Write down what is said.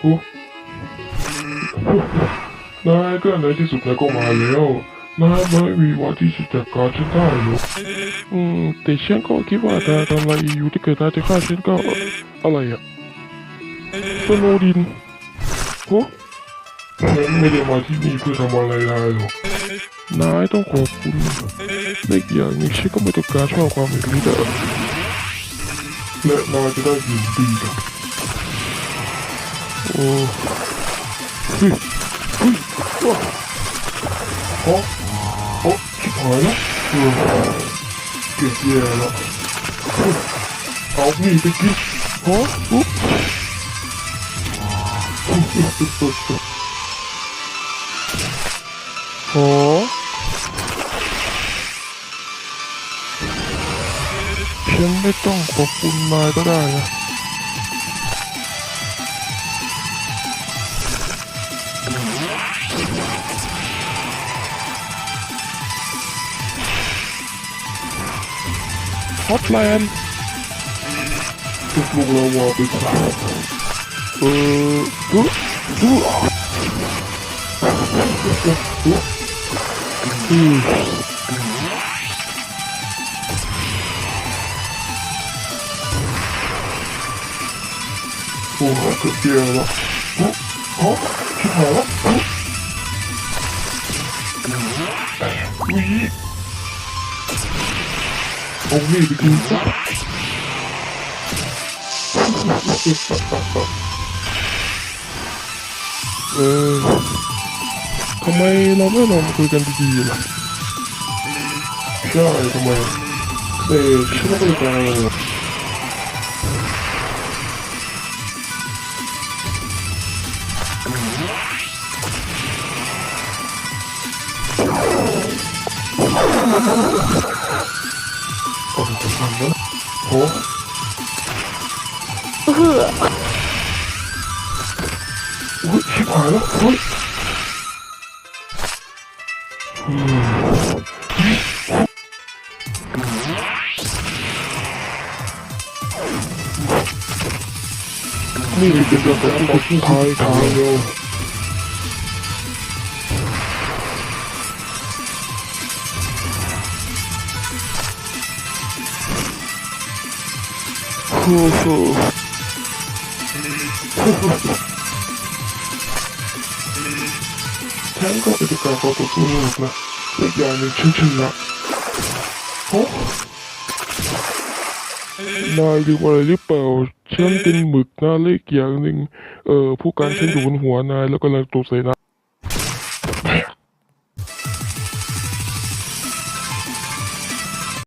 โอ้นายก็ในที่สุดนายก็มาแล้วนายไม่มีวันที่จะจัดการฉันได้หรอกอืมแต่ฉันก็คิดว่านายทำอะไรอยู่ที่เกิดนายจะฆ่าฉันก็อะไรอะสโนว์ดินโอ้ฉันไม่ได้มาที่นี่เพื่อทำอะไรนายหรอกนายต้องขอบคุณและอีกอย่างนึงฉันก็ไม่ต้องการชอบความเห็นนี้แต่และนายจะได้ยินดีกับ โอ้โอ้โอ้ชิบหายแล้วเออเก็บแย่แล้วเอานี่ไปกินฮะอุ๊บโอ้ฉันไม่ต้องขอบคุณนาก็ได้นะ ฮอตแลนด์ตกลงเราว่าไปสาม เออดูดูอืมโอ้โหเอบเดียโอ้ยแล้วโอ้อุ๊ยเอานี่ไปกินซะเออทำไมเราไม่ลองคุยกันดีๆล่ะใช่ทำไมเออฉันก็ไม่ได้ รอะไรหรอกโอ้โหทำแล้วโอ้โอ้ยชิบ หายแล้วเฮ้ยอืมนี่เป็นการต่อสู้ที่ทายทางเดียวโอ้โหฉันก็เป็นการต่อสู้นี่หรอกนะอีกอย่างหนึ่งฉันชนะโอ้นายลืมอะไรหรือเปล่า ฉันเป็นหมึกนะเล็กอย่างหนึ่งเออผู้การฉันอยู่บนหัวนายแล้วก็เลยตกใส่น้